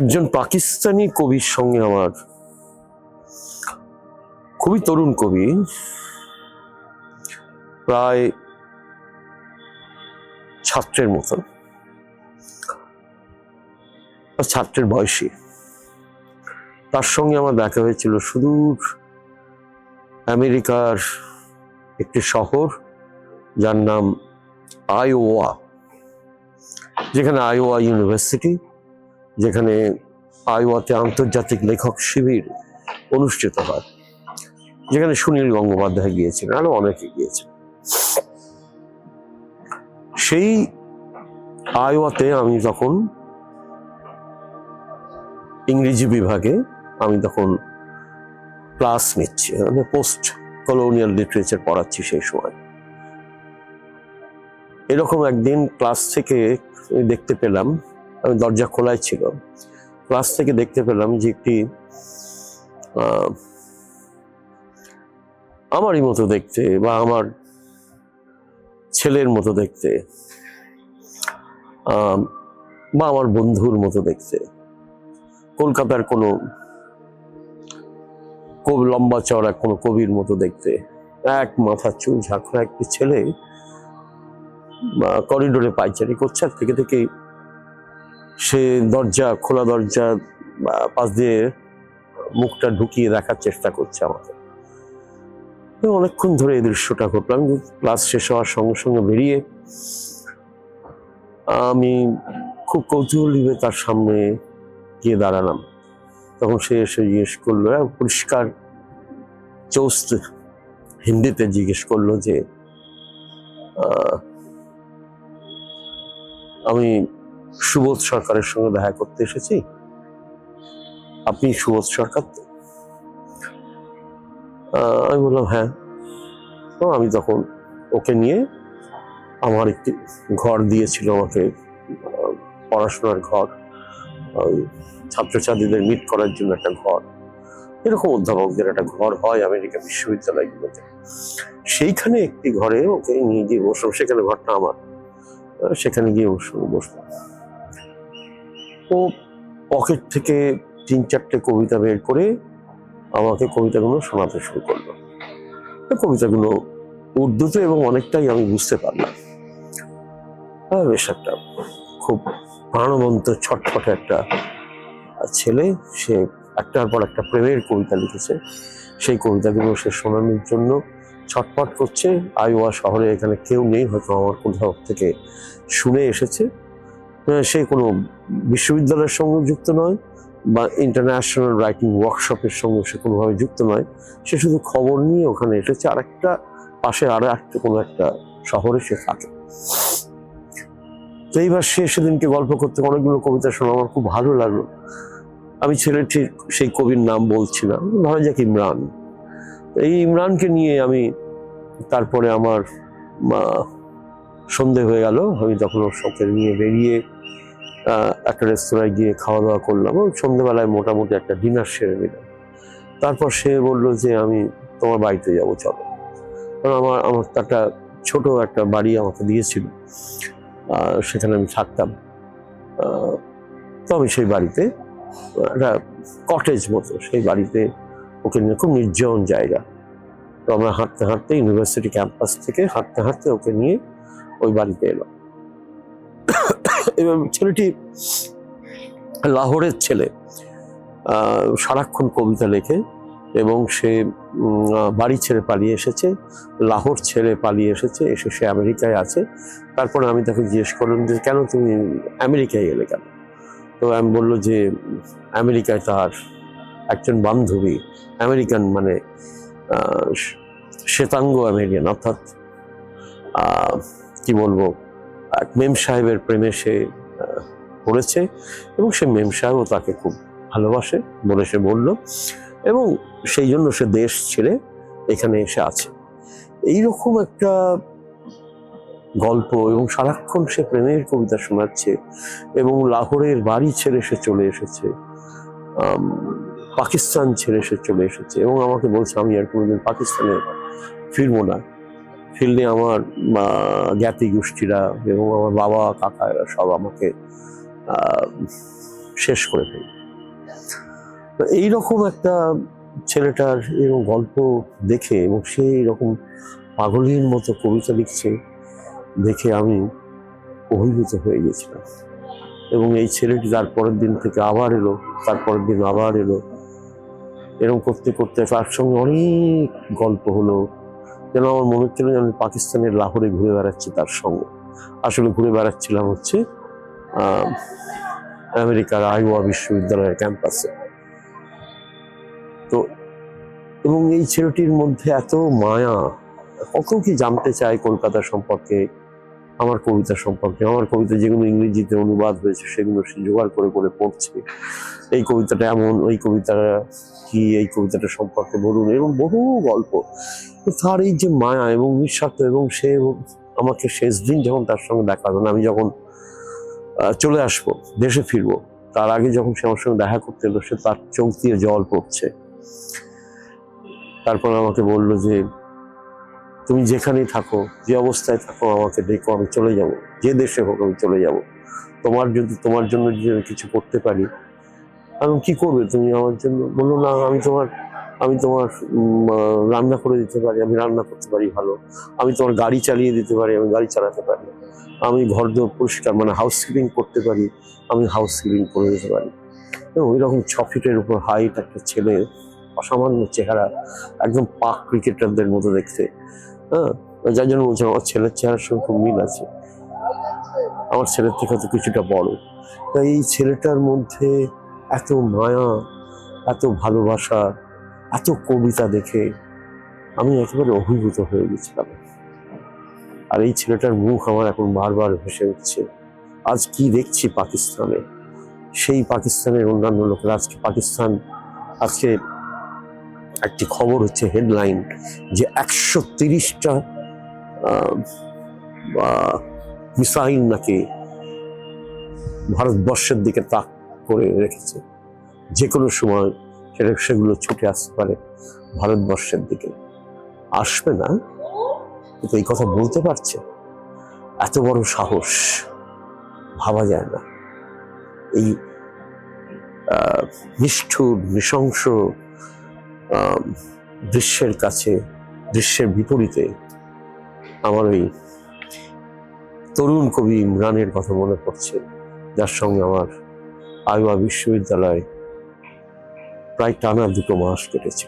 একজন পাকিস্তানি কবির সঙ্গে আমার খুবই তরুণ কবি। প্রায় ছাত্রের মতো। ছাত্রের বয়সী। তার সঙ্গে আমার দেখা হয়েছিল সুদূর আমেরিকার একটি শহর যার নাম আইওয়া, যেখানে আইওয়া ইউনিভার্সিটি যেখানে আইওয়াতে আন্তর্জাতিক লেখক শিবির অনুষ্ঠিত হয়, যেখানে সুনীল গঙ্গোপাধ্যায় গিয়েছিলেন আরও অনেকে গিয়েছেন। সেই আইওয়াতে আমি তখন ইংরেজি বিভাগে আমি তখন ক্লাস নিচ্ছি মানে পোস্ট কলোনিয়াল লিটারেচার পড়াচ্ছি সেই সময়। এরকম একদিন ক্লাস থেকে দেখতে পেলাম আমি দরজা খোলাই ছিল। ক্লাস থেকে দেখতে পেলাম যে একটি আমারই মতো দেখতে বা আমার ছেলের মতো দেখতে বা আমার বন্ধুর মতো দেখতে। কলকাতার কোনো কবি, লম্বা চওড়া কোনো কবির মতো দেখতে। এক মাথা চুল ঝাঁকড়া একটি ছেলে করিডোরে পাইচারি করছে থেকে থেকে সে দরজা খোলা দরজা পাশ দিয়ে মুখটা ঢুকিয়ে দেখার চেষ্টা করছে আমাকে। অনেকক্ষণ ধরে এই দৃশ্যটা ঘটলাম ক্লাস শেষ হওয়ার সঙ্গে সঙ্গে বেরিয়ে আমি খুব কৌতূহলী হয়ে তার সামনে গিয়ে দাঁড়ালাম। তখন সে এসে জিজ্ঞেস করল হ্যাঁ, পরিষ্কার চৌস্ত হিন্দিতে জিজ্ঞেস করল যে আমি সুবোধ সরকারের সঙ্গে দেখা করতে এসেছি। আপনি সুবোধ সরকার তো? আমি বললাম হ্যাঁ। তো আমি তখন ওকে নিয়ে আমার একটি ঘর দিয়েছিল, আমাকে পড়াশোনার ঘর, ওই ছাত্রছাত্রীদের মিট করার জন্য একটা ঘর। এরকম অধ্যাপকদের একটা ঘর হয় আমেরিকা বিশ্ববিদ্যালয়গুলোতে। সেইখানে একটি ঘরে ওকে নিয়ে গিয়ে বসলাম। সেখানে ঘরটা আমার। সেখানে গিয়ে বসলাম বসলাম। ও পকেট থেকে তিন চারটে কবিতা বের করে আমাকে কবিতাগুলো শোনাতে শুরু করল। কবিতাগুলো উর্দুতে এবং অনেকটাই আমি বুঝতে পারলাম। আহ, বেশ একটা খুব প্রাণবন্ত ছটফটে একটা ছেলে সে একটার পর একটা প্রেমের কবিতা লিখেছে। সেই কবিতাগুলো সে শোনানোর জন্য ছটফট করছে। আইওয়া শহরে এখানে কেউ নেই হয়তো আমার কোথাও থেকে শুনে এসেছে। সে কোনো বিশ্ববিদ্যালয়ের সঙ্গে যুক্ত নয় বা ইন্টারন্যাশনাল রাইটিং ওয়ার্কশপের সঙ্গে সে কোনোভাবে যুক্ত নয়। সে শুধু খবর নিয়ে ওখানে এসেছে। আর একটা পাশে আরও একটা কোনো একটা শহরে সে থাকে। তো এইবার সে সেদিনকে গল্প করতে অনেকগুলো কবিতা শোনা আমার খুব ভালো লাগল। আমি ছেলেটির সেই কবির নাম বলছি না ধরা যাক ইমরান। এই ইমরানকে নিয়ে আমি তারপরে আমার সন্ধে হয়ে গেল। আমি তখন ওর সঙ্গে নিয়ে বেরিয়ে একটা রেস্তোরাঁয় গিয়ে খাওয়া দাওয়া করলাম ওই সন্ধ্যেবেলায় মোটামুটি একটা ডিনার সেরে নিলাম তারপর সে বলল যে, আমি তোমার বাড়িতে যাব, চলো। কারণ আমার আমার একটা ছোট একটা বাড়ি আমাকে দিয়েছিল। সেখানে আমি থাকতাম। তো আমি সেই বাড়িতে, একটা কটেজ মতো সেই বাড়িতে ওকে নিয়ে খুব নির্জন জায়গা। তো আমরা হাঁটতে হাঁটতে ইউনিভার্সিটি ক্যাম্পাস থেকে হাঁটতে হাঁটতে ওকে নিয়ে ওই বাড়িতে এলো। এবং ছেলেটি লাহোরের ছেলে সারাক্ষণ কবিতা লেখে এবং সে বাড়ি ছেড়ে পালিয়ে এসেছে, লাহোর ছেড়ে পালিয়ে এসেছে, এসে সে আমেরিকায় আছে। তারপরে আমি তাকে জিজ্ঞেস করলাম যে, কেন তুমি আমেরিকায় এলে কেন? তো আমি বলল যে, আমেরিকায় তার একজন বান্ধবী, আমেরিকান মানে শ্বেতাঙ্গ আমেরিকান, অর্থাৎ কি বলব এক মেম সাহেবের প্রেমে সে পড়েছে এবং সে মেম সাহেবও তাকে খুব ভালোবাসে বলে সে বলল এবং সেই জন্য সে দেশ ছেড়ে এখানে এসে আছে। এইরকম একটা গল্প এবং সারাক্ষণ সে প্রেমের কবিতা শোনাচ্ছে এবং লাহোরের বাড়ি ছেড়ে সে চলে এসেছে পাকিস্তান ছেড়ে সে চলে এসেছে এবং আমাকে বলছে, আমি আর কোনোদিন পাকিস্তানে ফিরবো না। ফিরলে আমার জ্ঞাতি গোষ্ঠীরা এবং আমার বাবা, কাকা এরা সব আমাকে শেষ করে ফেলি এইরকম একটা ছেলেটার এরকম গল্প দেখে এবং সে এরকম পাগলের মতো কবিতা লিখছে দেখে আমি অভিভূত হয়ে গেছিলাম। এবং এই ছেলেটি তার পরের দিন থেকে আবার এলো, তার পরের দিন আবার এলো। এরকম করতে করতে তার সঙ্গে অনেক গল্প হলো। যেন আমার মনে হচ্ছিল যে আমি পাকিস্তানের লাহোরে ঘুরে বেড়াচ্ছি তার সঙ্গে। আসলে ঘুরে বেড়াচ্ছিলাম হচ্ছে আমেরিকার আইওয়া বিশ্ববিদ্যালয়ের ক্যাম্পাসে। তো, এবং এই ছেলেটির মধ্যে এত মায়া কত কি জানতে চায় কলকাতা সম্পর্কে? আমার কবিতা সম্পর্কে, আমার কবিতা যেগুলো ইংরেজিতে অনুবাদ হয়েছে, সেগুলো সে জোগাড় করে করে পড়ছে। এই কবিতাটা এমন ওই কবিতাটা কি, এই কবিতাটা সম্পর্কে বলুন, এবং বহু গল্প। তার এই যে মায়া এবং নিঃস্বার্থ এবং সে আমাকে শেষ দিন যখন তার সঙ্গে দেখা হবে, আমি যখন চলে আসব, দেশে ফিরবো, তার আগে যখন সে আমার সঙ্গে দেখা করতে এলো, সে তার চোখ দিয়ে জল পড়ছে। তারপর আমাকে বলল যে তুমি যেখানেই থাকো, যে অবস্থায় থাকো, আমাকে দেখো আমি চলে যাব। যে দেশে হোক, আমি চলে যাব। তোমার যদি, তোমার জন্য যদি আমি কিছু করতে পারি, আমি কি করবে? তুমি আমার জন্য বলল, না, আমি তোমার আমি তোমার রান্না করে দিতে পারি, আমি রান্না করতে পারি ভালো। আমি তোমার গাড়ি চালিয়ে দিতে পারি, আমি গাড়ি চালাতে পারি। আমি ঘর দোর পরিষ্কার মানে হাউস কিপিং করতে পারি, আমি হাউস কিপিং করে দিতে পারি। এবং ওই রকম ছ ফিটের উপর হাইট একটা ছেলে, অসামান্য চেহারা, একদম পাক ক্রিকেটারদের মতো দেখতে। হ্যাঁ? যার জন্য বলছে আমার ছেলের চেহারার সঙ্গে খুব মিল আছে। আমার ছেলের থেকে হয়তো কিছুটা বড়। তাই এই ছেলেটার মধ্যে এত মায়া, এত ভালোবাসা, এত কবিতা দেখে আমি একেবারে অভিভূত হয়ে গেছিলাম। আর এই ছেলেটার মুখ আমার এখন বারবার ভেসে উঠছে। আজ কি দেখছি পাকিস্তানে? সেই পাকিস্তানের অন্যান্য লোকেরা, আজকে পাকিস্তান, আজকে একটি খবর হচ্ছে হেডলাইন যে একশো তিরিশটা মিসাইল নাকি ভারতবর্ষের দিকে তাক করে রেখেছে। যে কোনো সময় সেটা, সেগুলো ছুটে আসতে পারে ভারতবর্ষের দিকে। আসবে না, কিন্তু এই কথা বলতে পারছে। এত বড় সাহস, ভাবা যায় না। এই নিষ্ঠুর, নৃশংস দৃশ্যের কাছে, দৃশ্যের বিপরীতে আমার ওই তরুণ কবি ইমরানের কথা মনে পড়ছে, যার সঙ্গে আমার আইওয়া বিশ্ববিদ্যালয়ে প্রায় টানা দুটো মাস কেটেছে।